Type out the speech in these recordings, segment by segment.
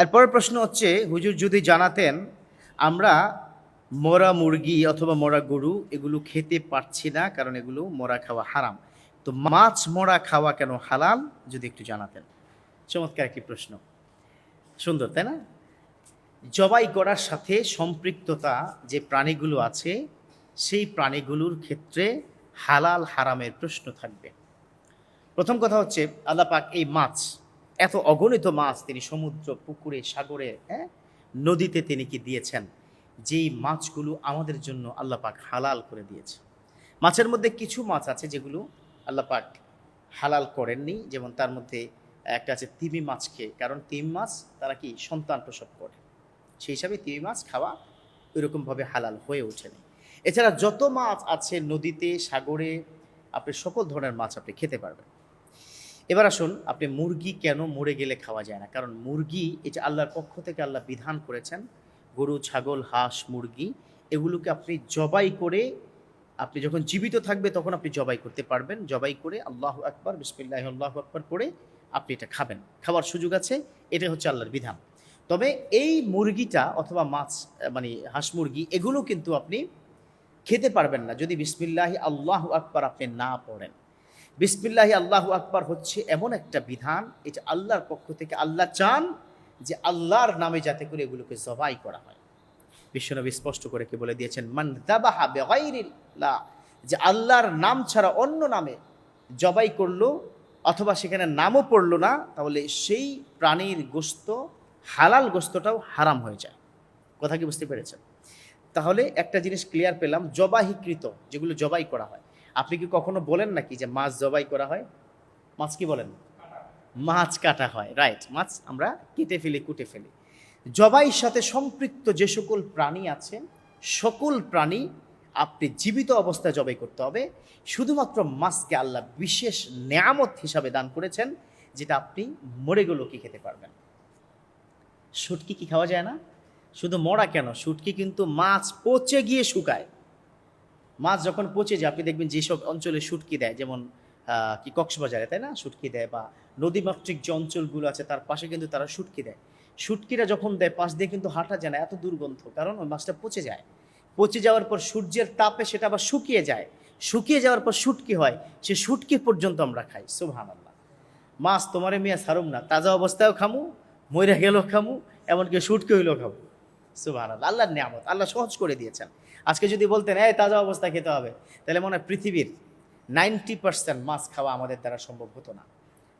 এরপরের প্রশ্ন হচ্ছে, হুজুর যদি জানাতেন, আমরা মরা মুরগি অথবা মরা গরু এগুলো খেতে পারছি না, কারণ এগুলো মরা খাওয়া হারাম। তো মাছ মরা খাওয়া কেন হালাল, যদি একটু জানাতেন? চমৎকার একটি প্রশ্ন। সুন্দর, তাই না? জবাই করার সাথে সম্পৃক্ততা যে প্রাণীগুলো আছে, সেই প্রাণীগুলোর ক্ষেত্রে হালাল হারামের প্রশ্ন থাকবে। প্রথম কথা হচ্ছে, আল্লাহ পাক এই মাছ এত অগণিত মাছ তিনি সমুদ্র, পুকুরে, সাগরে হ্যাঁ? নদীতে তিনি কি দিয়েছেন? যেই মাছগুলো আমাদের জন্য আল্লাহ পাক হালাল করে দিয়েছে। মাছের মধ্যে কিছু মাছ আছে যেগুলো আল্লাহ পাক হালাল করেননি। যেমন তার মধ্যে একটা আছে তিমি মাছকে কারণ তিমি মাছ তারা কি সন্তান প্রসব করে। সেই হিসাবে তিমি মাছ খাওয়া ওইরকমভাবে হালাল হয়ে ওঠেনি। এছাড়া যত মাছ আছে নদীতে, সাগরে, আপনি সকল ধরনের মাছ আপনি খেতে পারবেন। এবার আসুন, আপনি মুরগি কেন মরে গেলে খাওয়া যায় না? কারণ মুরগি এটা আল্লাহর পক্ষ থেকে আল্লাহ বিধান করেছেন, গরু, ছাগল, হাঁস, মুরগি, এগুলোকে আপনি জবাই করে, আপনি যখন জীবিত থাকবে তখন আপনি জবাই করতে পারবেন। জবাই করে আল্লাহ আকবর, বিসমিল্লাহ, আল্লাহ আকবর করে আপনি এটা খাবেন। খাওয়ার সুযোগ আছে এটা হচ্ছে আল্লাহর বিধান। তবে এই মুরগিটা অথবা মাছ মানে হাঁস, মুরগি, এগুলো কিন্তু আপনি খেতে পারবেন না যদি বিসমিল্লাহি, আল্লাহ আকবর আপনি না পড়েন। বিসমিল্লাহি আল্লাহ আকবর হচ্ছে এমন একটা বিধান, এটা আল্লাহর পক্ষ থেকে আল্লাহ চান যে আল্লাহর নামে যাতে করে এগুলোকে জবাই করা হয়। বিশ্বনবী স্পষ্ট করে কি বলে দিয়েছেন, মান দাবাহা যে আল্লাহর নাম ছাড়া অন্য নামে জবাই করল অথবা সেখানে নামও পড়ল না, তাহলে সেই প্রাণীর গোস্ত, হালাল গোস্তটাও হারাম হয়ে যায়। কথা কি বুঝতে পেরেছেন? তাহলে একটা জিনিস ক্লিয়ার পেলাম জবাহিকৃত যেগুলো জবাই করা হয়। আপনি কি কখনো বলেন নাকি যে মাছ জবাই করা হয়? মাছ কি বলেন? মাছ কাটা হয় রাইট মাছ আমরা কেটে ফেলি, কুটে ফেলি। জবাইয়ের সাথে সম্পৃক্ত যে সকল প্রাণী আছে, সকল প্রাণী আপনি জীবিত অবস্থায় জবাই করতে হবে। শুধুমাত্র মাছকে আল্লাহ বিশেষ নেয়ামত হিসাবে দান করেছেন, যেটা আপনি মরে গেলেও কি খেতে পারবেন। শুটকি কি খাওয়া যায় না? শুধু মরা কেন? শুটকি কিন্তু মাছ পচে গিয়ে শুকায়। মাছ যখন পচে যায়, আপনি দেখবেন যেসব অঞ্চলে শুটকি দেয়, যেমন কি কক্সবাজারে, তাই না? শুটকি দেয় বা নদীমাতৃক যে অঞ্চলগুলো আছে, তার পাশে কিন্তু তারা শুটকি দেয়। শুটকিরা যখন দেয়, পাশ দিয়ে কিন্তু হাঁটা যায় না, এত দুর্গন্ধ, কারণ ওই মাছটা পচে যায়। পচে যাওয়ার পর সূর্যের তাপে সেটা আবার শুকিয়ে যায়। শুকিয়ে যাওয়ার পর শুটকি হয়, সে শুটকি পর্যন্ত আমরা খাই সুবহান আল্লাহ মাছ তোমারে মিয়া সারুম না, তাজা অবস্থায়ও খামু, মইরা গেলেও খামু, এমনকি শুটকি হইলেও খাব আল্লাহ আল্লাহর নিয়ামত, আল্লাহ সহজ করে দিয়েছেন। আজকে যদি বলতেন, এই তাজা অবস্থা খেতে হবে তাহলে মনে হয় পৃথিবীর নাইনটি পার্সেন্ট মাছ খাওয়া আমাদের দ্বারা সম্ভব হতো না।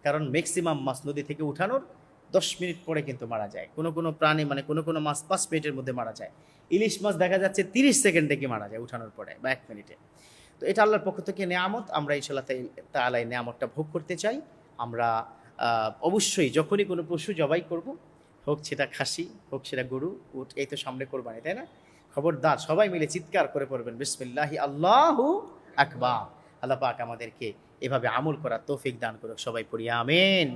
কারণ ম্যাক্সিমাম মাছ নদী থেকে উঠানোর দশ মিনিট পরে কিন্তু মারা যায়। কোনো কোনো প্রাণী মানে কোনো কোনো মাছ পাঁচ মিনিটের মধ্যে মারা যায়। ইলিশ মাছ দেখা যাচ্ছে তিরিশ সেকেন্ডে কি মারা যায় উঠানোর পরে বা এক মিনিটে। তো এটা আল্লাহর পক্ষ থেকে নেয়ামত। আমরা ইনশাল্লাহ তাহলে নেয়ামতটা ভোগ করতে চাই। আমরা অবশ্যই যখনই কোনো পশু জবাই করব হোক সেটা খাসি, হোক সেটা গরু উঠ এই তো সামনে কোরবানি, তাই না? খবরদার, সবাই মিলে চিৎকার করে পড়বেন, বিসমিল্লাহি আল্লাহু আকবার। আল্লাহ পাক আমাদেরকে এভাবে আমল করার তৌফিক দান করুক, সবাই পড়ি, আমিন।